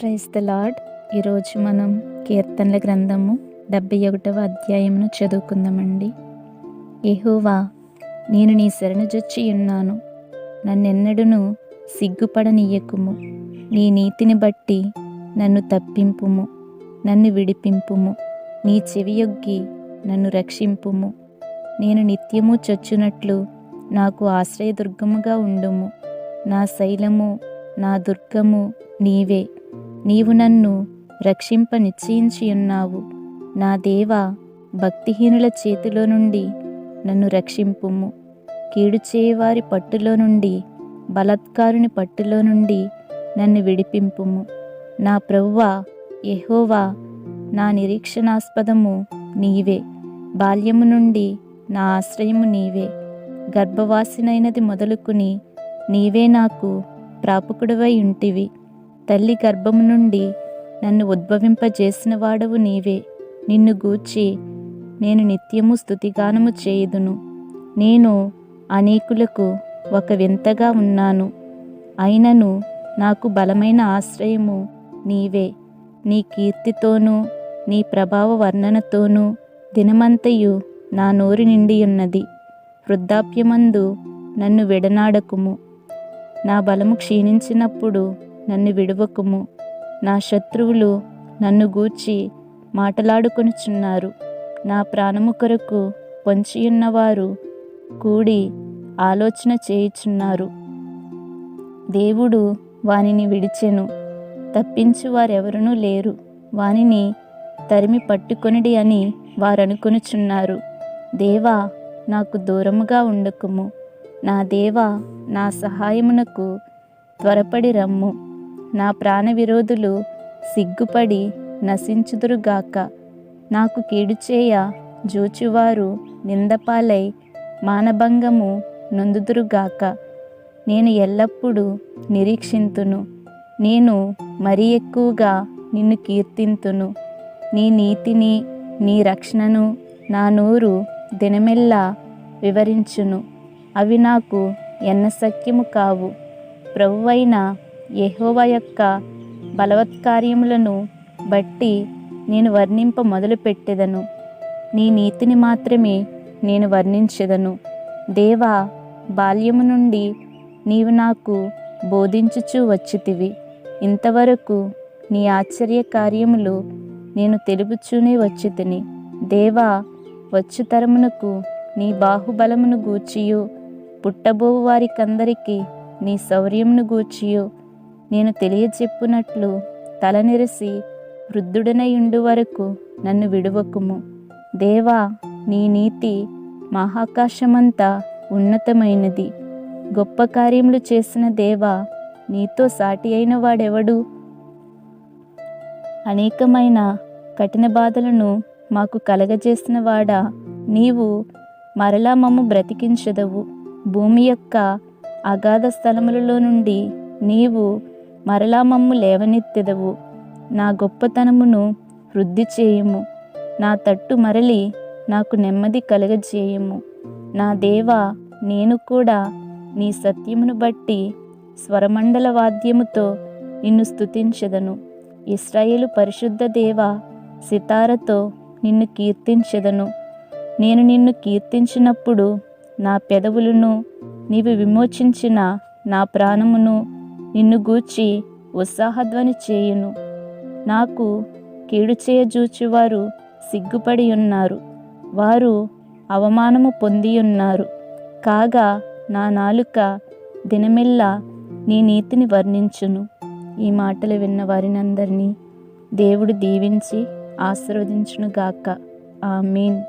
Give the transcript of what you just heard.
Praise the lord ఈరోజు మనం కీర్తనల గ్రంథము డెబ్బై ఒకటవ అధ్యాయమును చదువుకుందామండి. ఎహోవా నేను నీ శరణుజొచ్చి ఉన్నాను. నన్నెన్నడును సిగ్గుపడనీయకుము. నీ నీతిని బట్టి నన్ను తప్పింపుము. నన్ను విడిపింపుము. నీ చెవియొగ్గి నన్ను రక్షింపుము. నేను నిత్యము చొచ్చునట్లు నాకు ఆశ్రయదుర్గముగా ఉండుము. నా శైలము నా దుర్గము నీవే. నీవు నన్ను రక్షింప నిశ్చయించి ఉన్నావు నా దేవ భక్తిహీనుల చేతిలో నుండి నన్ను రక్షింపుము. కీడు చేయవారి పట్టులో నుండి బలత్కారుని పట్టులో నుండి నన్ను విడిపింపుము. నా ప్రవ్వా ఎహోవా నా నిరీక్షణాస్పదము నీవే. బాల్యము నుండి నా ఆశ్రయము నీవే. గర్భవాసినైనది మొదలుకుని నీవే నాకు ప్రాపుకుడివై ఉంటివి. తల్లి గర్భము నుండి నన్ను ఉద్భవింపజేసిన వాడవు నీవే. నిన్ను గూర్చి నేను నిత్యము స్థుతిగానము చేయుదును. నేను అనేకులకు ఒక వింతగా ఉన్నాను. అయినను నాకు బలమైన ఆశ్రయము నీవే. నీ కీర్తితోనూ నీ ప్రభావ వర్ణనతోనూ దినమంతయు నా నోరు నిండి ఉన్నది వృద్ధాప్యమందు నన్ను విడనాడకుము. నా బలము క్షీణించినప్పుడు నన్ను విడువకుము. నా శత్రువులు నన్ను గూర్చి మాటలాడుకొనుచున్నారు. నా ప్రాణము కొరకు పొంచియున్నవారు కూడి ఆలోచన చేయుచున్నారు. దేవుడు వానిని విడిచెను. తప్పించు వారెవరునూ లేరు. వానిని తరిమి పట్టుకొనిడి అని వారనుకొనుచున్నారు. దేవా నాకు దూరముగా ఉండకుము. నా దేవా నా సహాయమునకు త్వరపడి రమ్ము. నా ప్రాణ విరోధులు సిగ్గుపడి నశించుదురుగాక. నాకు కీడు చేయ జూచువారు నిందపాలై మానభంగము నొందుదురుగాక. నేను ఎల్లప్పుడూ నిరీక్షింతును. నేను మరీ ఎక్కువగా నిన్ను కీర్తింతును. నీ నీతిని నీ రక్షణను నా నోరు దినమెల్లా వివరించును. అవి నాకు ఎన్నసఖ్యము కావు. ప్రభువైన యహోవా యొక్క బలవత్కార్యములను బట్టి నేను వర్ణింప మొదలుపెట్టెదను. నీ నీతిని మాత్రమే నేను వర్ణించెదను. దేవా బాల్యము నుండి నీవు నాకు బోధించుచూ వచ్చితివి. ఇంతవరకు నీ ఆశ్చర్య కార్యములు నేను తెలుపుచూనే వచ్చి తిని దేవా వచ్చు తరమునకు నీ బాహుబలమును గూర్చియు. పుట్టబోవు వారికందరికీ నీ శౌర్యమును గూర్చియు. నేను తెలియచెప్పునట్లు తలనిరసి వృద్ధుడనయుండు వరకు నన్ను విడువకుము. దేవా నీ నీతి మహాకాశమంతా ఉన్నతమైనది. గొప్ప కార్యములు చేసిన దేవా నీతో సాటి అయిన వాడెవడు? అనేకమైన కఠిన బాధలను మాకు కలగజేసిన వాడా? నీవు మరలా మమ్ము బ్రతికించదవు. భూమి యొక్క అగాధ స్థలములలో నుండి నీవు మరలా మమ్ము లేవనెత్తెదవు. నా గొప్పతనమును వృద్ధి చేయుము. నా తట్టు మరలి నాకు నెమ్మది కలగజేయము. నా దేవా నేను కూడా నీ సత్యమును బట్టి స్వరమండల వాద్యముతో నిన్ను స్తుతించెదను. ఇస్రాయేలు పరిశుద్ధ దేవ సితారతో నిన్ను కీర్తించెదను. నేను నిన్ను కీర్తించినప్పుడు నా పెదవులను నీవు విమోచించిన నా ప్రాణమును నిన్ను గూర్చి ఉత్సాహధ్వని చేయును. నాకు కీడు చేయజూచువారు సిగ్గుపడి ఉన్నారు. వారు అవమానము పొంది ఉన్నారు. కాగా నా నాలుక దినమిల్లా నీ నీతిని వర్ణించును. ఈ మాటలు విన్న వారినందరినీ దేవుడు దీవించి ఆశీర్వదించునుగాక. మీన్